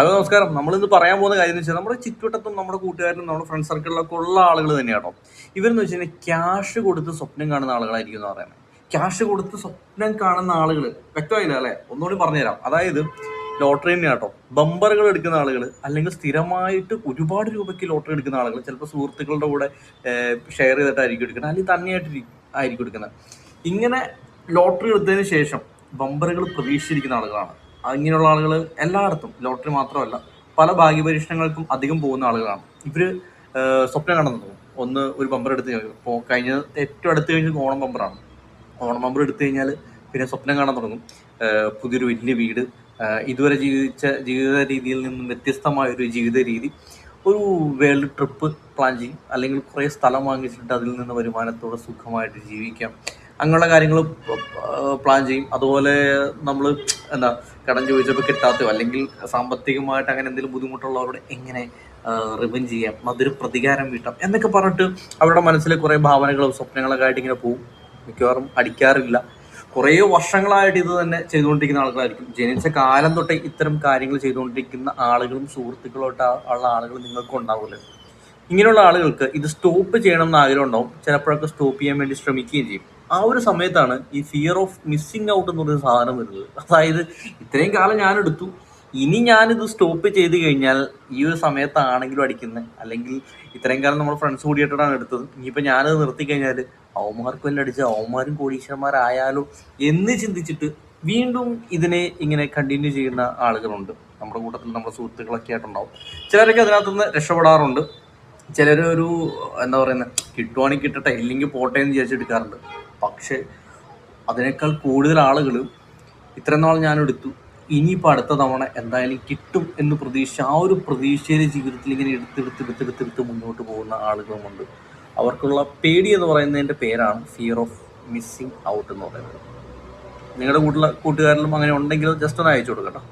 Hello നമസ്കാരം. നമ്മൾ ഇന്ന് പറയാൻ പോകുന്ന കാര്യം എന്ന് വെച്ചാൽ നമ്മുടെ ചുറ്റുവട്ടത്തും നമ്മുടെ കൂട്ടുകാരിലും നമ്മുടെ ഫ്രണ്ട് സർക്കിളിലൊക്കെ ഉള്ള ആളുകൾ തന്നെയാണോ ഇവരെന്ന് വെച്ച് കഴിഞ്ഞാൽ ക്യാഷ് കൊടുത്ത് സ്വപ്നം കാണുന്ന ആളുകളായിരിക്കും എന്ന് പറയുന്നത് ക്യാഷ് കൊടുത്ത് സ്വപ്നം കാണുന്ന ആളുകൾ വ്യക്തമായില്ല അല്ലേ? ഒന്നുകൂടി പറഞ്ഞുതരാം. അതായത് ലോട്ടറി തന്നെ കേട്ടോ. ബമ്പറുകൾ എടുക്കുന്ന ആളുകൾ അല്ലെങ്കിൽ സ്ഥിരമായിട്ട് ഒരുപാട് രൂപയ്ക്ക് ലോട്ടറി എടുക്കുന്ന ആളുകൾ ചിലപ്പോൾ സുഹൃത്തുക്കളുടെ കൂടെ ഷെയർ ചെയ്തിട്ടായിരിക്കും എടുക്കുന്നത്. അല്ലെങ്കിൽ തന്നെയായിട്ട് ആയിരിക്കും എടുക്കുന്നത്. ഇങ്ങനെ ലോട്ടറി എടുത്തതിന് ശേഷം ബമ്പറുകൾ പ്രതീക്ഷിച്ചിരിക്കുന്ന ആളുകളാണ്. അങ്ങനെയുള്ള ആളുകൾ എല്ലായിടത്തും. ലോട്ടറി മാത്രമല്ല പല ഭാഗ്യപരീക്ഷണങ്ങൾക്കും അധികം പോകുന്ന ആളുകളാണ്. ഇവർ സ്വപ്നം കാണുന്നത് ഒന്ന് ഒരു ബമ്പർ എടുത്ത് ഇപ്പോൾ കഴിഞ്ഞ ഏറ്റവും അടുത്ത് കഴിഞ്ഞ ഓണം ബമ്പറാണ് ഓണം ബമ്പർ എടുത്തു കഴിഞ്ഞാൽ പിന്നെ സ്വപ്നം കാണാൻ തുടങ്ങും. പുതിയൊരു വലിയ വീട്. ഇതുവരെ ജീവിച്ച ജീവിത രീതിയിൽ നിന്നും വ്യത്യസ്തമായ ഒരു ജീവിത രീതി. ഒരു വേൾഡ് ട്രിപ്പ് പ്ലാൻ ചെയ്യും. അല്ലെങ്കിൽ കുറേ സ്ഥലം വാങ്ങിച്ചിട്ട് അതിൽ നിന്ന് വരുമാനത്തോടെ സുഖമായിട്ട് ജീവിക്കാം. അങ്ങനെയുള്ള കാര്യങ്ങൾ പ്ലാൻ ചെയ്യും. അതുപോലെ നമ്മൾ എന്താ കടം ചോദിച്ചപ്പോൾ കിട്ടാത്തോ അല്ലെങ്കിൽ സാമ്പത്തികമായിട്ട് അങ്ങനെ എന്തെങ്കിലും ബുദ്ധിമുട്ടുള്ളവരോട് എങ്ങനെ റിവെഞ്ച് ചെയ്യാം? അതൊരു പ്രതികാരം വീട്ടാം. എന്നൊക്കെ പറഞ്ഞിട്ട് അവരുടെ മനസ്സിലെ കുറേ ഭാവനകളും സ്വപ്നങ്ങളൊക്കെ ആയിട്ട് ഇങ്ങനെ പോവും. മിക്കവാറും അടിക്കാറില്ല. കുറേ വർഷങ്ങളായിട്ട് ഇത് തന്നെ ചെയ്തുകൊണ്ടിരിക്കുന്ന ആളുകളായിരിക്കും ജനിച്ച കാലം തൊട്ടേ ഇത്തരം കാര്യങ്ങൾ ചെയ്തുകൊണ്ടിരിക്കുന്ന ആളുകളും സുഹൃത്തുക്കളോട്ട് ഉള്ള ആളുകൾ നിങ്ങൾക്ക് ഉണ്ടാവില്ല. ഇങ്ങനെയുള്ള ആളുകൾക്ക് ഇത് സ്റ്റോപ്പ് ചെയ്യണം എന്ന് ആഗ്രഹം ഉണ്ടാവും. ചിലപ്പോഴൊക്കെ സ്റ്റോപ്പ് ചെയ്യാൻ വേണ്ടി ശ്രമിക്കുകയും ചെയ്യും. ആ ഒരു സമയത്താണ് ഈ ഫിയർ ഓഫ് മിസ്സിങ് ഔട്ട് എന്ന് പറയുന്ന സാധനം വരുന്നത്. അതായത് ഇത്രയും കാലം ഞാൻ എടുത്തു. ഇനി ഞാനിത് സ്റ്റോപ്പ് ചെയ്ത് കഴിഞ്ഞാൽ ഈ ഒരു സമയത്താണെങ്കിലും അടിക്കുന്നത് അല്ലെങ്കിൽ ഇത്രയും കാലം നമ്മൾ ഫ്രണ്ട്സ് കൂടിയിട്ടാണ് എടുത്തത്. ഇനിയിപ്പോൾ ഞാനത് നിർത്തി കഴിഞ്ഞാൽ അവന്മാർക്ക് വല്ല അടിച്ച് അവന്മാരും കോടീശ്വരന്മാരായാലോ എന്ന് ചിന്തിച്ചിട്ട് വീണ്ടും ഇതിനെ ഇങ്ങനെ കണ്ടിന്യൂ ചെയ്യുന്ന ആളുകളുണ്ട്. നമ്മുടെ കൂട്ടത്തിൽ നമ്മുടെ സുഹൃത്തുക്കളൊക്കെ ആയിട്ടുണ്ടാവും. ചിലരൊക്കെ അതിനകത്തുനിന്ന് രക്ഷപ്പെടാറുണ്ട്. ചിലരൊരു എന്താ പറയുന്നത് കിട്ടുവാണെങ്കിൽ കിട്ടട്ടെ ഇല്ലെങ്കിൽ പോട്ടെ എന്ന് വിചാരിച്ചെടുക്കാറുണ്ട് പക്ഷേ അതിനേക്കാൾ കൂടുതൽ ആളുകൾ ഇത്രയും നാൾ ഞാൻ എടുത്തു. ഇനിയിപ്പോൾ അടുത്ത തവണ എന്തായാലും കിട്ടും എന്ന് പ്രതീക്ഷ ആ ഒരു പ്രതീക്ഷയിലെ ജീവിതത്തിൽ ഇങ്ങനെ എടുത്തെടുത്ത് എടുത്തെടുത്തെടുത്ത് മുന്നോട്ട് പോകുന്ന ആളുകളുമുണ്ട്. അവർക്കുള്ള പേടി എന്ന് പറയുന്നതിന്റെ പേരാണ് ഫിയർ ഓഫ് മിസ്സിങ് ഔട്ട് എന്ന് പറയുന്നത്. നിങ്ങളുടെ കൂട്ടിലെ കൂട്ടുകാരിലും അങ്ങനെ ഉണ്ടെങ്കിൽ ജസ്റ്റ് ഒന്ന് അയച്ചു കൊടുക്കട്ടോ.